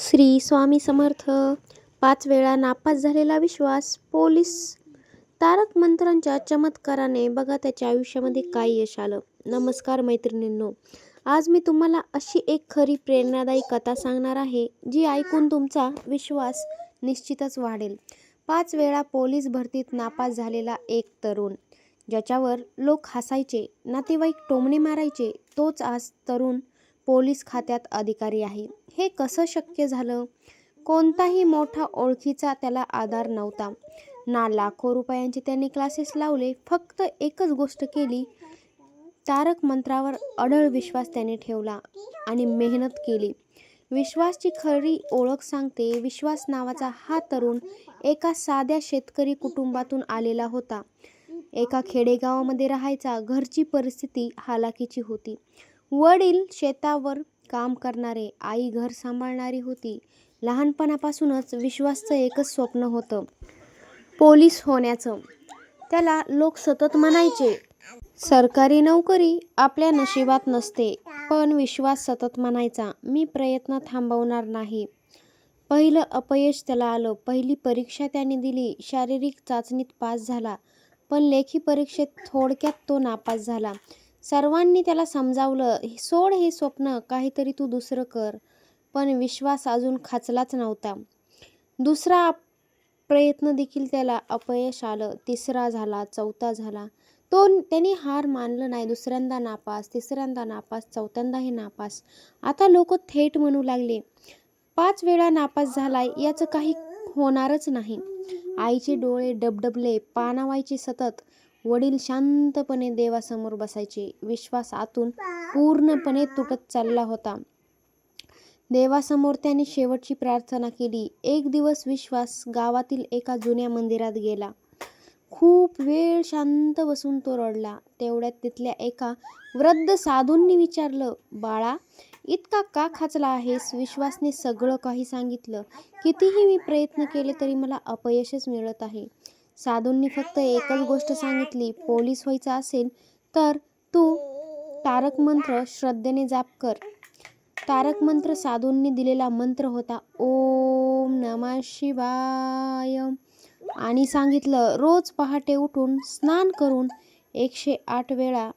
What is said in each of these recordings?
श्री स्वामी समर्थ. पाच वेळा नापास झालेला विश्वास पोलीस तारक मंत्रांच्या चमत्काराने बघा त्याच्या आयुष्यामध्ये काय यश आलं. नमस्कार मैत्रिणींनो आज मी तुम्हाला अशी एक खरी प्रेरणादायी कथा सांगणार आहे जी ऐकून तुमचा विश्वास निश्चितच वाढेल. पाच वेळा पोलीस भरतीत नापास झालेला एक तरुण ज्याच्यावर लोक हसायचे नातेवाईक टोमणे मारायचे तोच आज तरुण पोलीस खात्यात अधिकारी आहे. हे कसं शक्य झालं? कोणताही मोठा ओळखीचा त्याला आधार नव्हता. ना लाखो रुपयांचे त्यांनी क्लासेस लावले फक्त एकच गोष्ट केली. तारक मंत्रावर अढळ विश्वास त्याने ठेवला आणि मेहनत केली. विश्वासची खरी ओळख सांगते विश्वास नावाचा हा तरुण एका साध्या शेतकरी कुटुंबातून आलेला होता. एका खेडेगावामध्ये राहायचा घरची परिस्थिती हालाकीची होती. वडील शेतावर काम करणारे आई घर सांभाळणारी होती. लहानपणापासूनच विश्वासचं एकच स्वप्न होतं. पोलीस होण्याचं. त्याला लोक सतत म्हणायचे सरकारी नोकरी आपल्या नशिबात नसते पण विश्वास सतत म्हणायचा मी प्रयत्न थांबवणार नाही. पहिलं अपयश त्याला आलं. पहिली परीक्षा त्याने दिली. शारीरिक चाचणीत पास झाला. पण लेखी परीक्षेत थोडक्यात तो नापास झाला. सर्वांनी त्याला समजावलं सोड हे स्वप्न काहीतरी तू दुसरं कर. पण विश्वास अजून खाचलाच नव्हता. दुसरा प्रयत्न देखील त्याला अपयश आलं. तिसरा झाला चौथा झाला. तो त्यांनी हार मानलं नाही. दुसऱ्यांदा नापास तिसऱ्यांदा नापास चौथ्यांदाही नापास. आता लोक थेट म्हणू लागले पाच वेळा नापास झालाय याचं काही होणारच नाही. आईचे डोळे डबडबले पानावायचे सतत वडील शांतपणे देवासमोर बसायचे. विश्वास आतून पूर्णपणे तुटत चालला होता. देवासमोर त्याने शेवटची प्रार्थना केली. एक दिवस विश्वास गावातील एका जुन्या मंदिरात गेला. खूप वेळ शांत बसून तो रडला. तेवढ्यात तिथल्या एका वृद्ध साधूंनी विचारलं बाळा इतका का खाचला आहेस विश्वासने सगळं काही सांगितलं. कितीही मी प्रयत्न केले तरी मला अपयशच मिळत आहे. साधूंनी फक्त एकच गोष्ट सांगितली पोलीस व्हायचं असेल तर तू तारक मंत्र श्रद्धेने जाप कर. तारक मंत्र साधूंनी दिलेला मंत्र होता ओम नमः शिवाय. आणि सांगितलं रोज पहाटे उठून स्नान करून एकशे आठ वेळा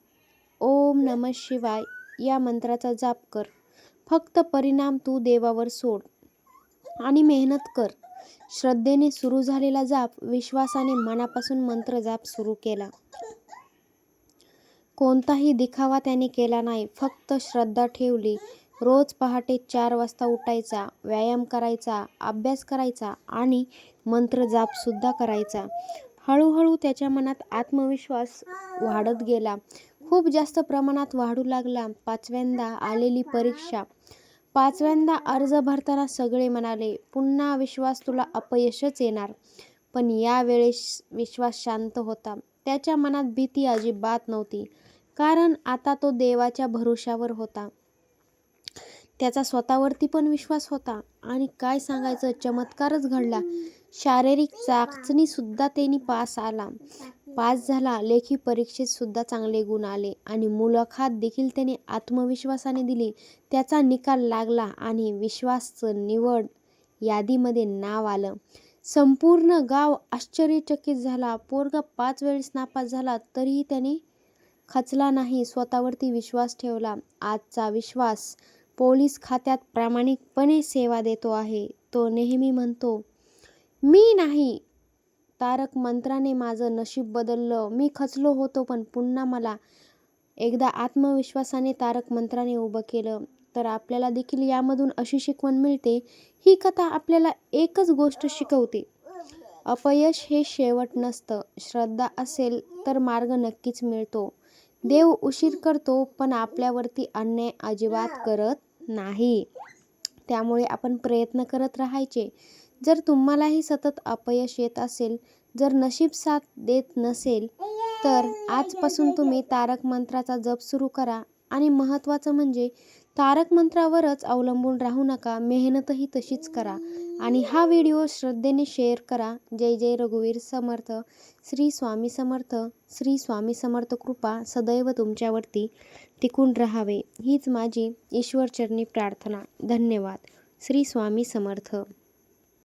ओम नमः शिवाय या मंत्राचा जाप कर. फक्त परिणाम तू देवावर सोड आणि मेहनत कर. श्रद्धेने सुरू झालेला जाप विश्वासाने मनापासून मंत्र जाप सुरू केला. कोणताही दिखावा त्याने केला नाही. फक्त श्रद्धा ठेवली. रोज पहाटे चार वाजता उठायचा व्यायाम करायचा अभ्यास करायचा आणि मंत्र जापसुद्धा करायचा. हळूहळू त्याच्या मनात आत्मविश्वास वाढत गेला. खूप जास्त प्रमाणात वाढू लागला. पाचव्यांदा आलेली परीक्षा पाचव्यांदा अर्ज भरताना सगळे म्हणाले पुन्हा विश्वास तुला अपयशच येणार. पण यावेळेस विश्वास शांत होता. त्याच्या मनात भीती अजिबात नव्हती कारण आता तो देवाच्या भरोशावर होता. त्याचा स्वतःवरती पण विश्वास होता. आणि काय सांगायचं चमत्कारच घडला. शारीरिक चाचणीसुद्धा त्यांनी पास आला. पास झाला लेखी परीक्षेत सुद्धा चांगले गुण आले आणि मुलाखत देखील त्याने आत्मविश्वासाने दिली. त्याचा निकाल लागला आणि विश्वासचं निवड यादीमध्ये नाव आलं. संपूर्ण गाव आश्चर्यचकित झाला. पोरगा पाच वेळेस नापास झाला तरीही त्याने खचला नाही स्वतःवरती विश्वास ठेवला. आजचा विश्वास पोलीस खात्यात प्रामाणिकपणे सेवा देतो आहे तो नेहमी म्हणतो मी नाही तारक मंत्राने माझं नशीब बदललं. मी खचलो होतो पण पुन्हा मला एकदा आत्मविश्वासाने तारक मंत्राने उभं केलं. तर आपल्याला देखील यामधून अशी शिकवण मिळते. ही कथा आपल्याला एकच गोष्ट शिकवते. अपयश हे शेवट नसतं. श्रद्धा असेल तर मार्ग नक्कीच मिळतो. देव उशीर करतो पण आपल्यावरती अन्याय अजिबात करत नाही. त्यामुळे आपण प्रयत्न करत राहायचे. जर तुम्हालाही सतत अपयश येत असेल जर नशीब साथ देत नसेल तर आजपासून तुम्ही तारक मंत्राचा जप सुरू करा. आणि महत्त्वाचं म्हणजे तारक मंत्रावरच अवलंबून राहू नका मेहनतही तशीच करा. आणि हा व्हिडिओ श्रद्धेने शेअर करा. जय जय रघुवीर समर्थ. श्री स्वामी समर्थ. श्री स्वामी समर्थ कृपा सदैव तुमच्यावरती टिकून राहावे. हीच माझी ईश्वरचरणी प्रार्थना. धन्यवाद. श्री स्वामी समर्थ.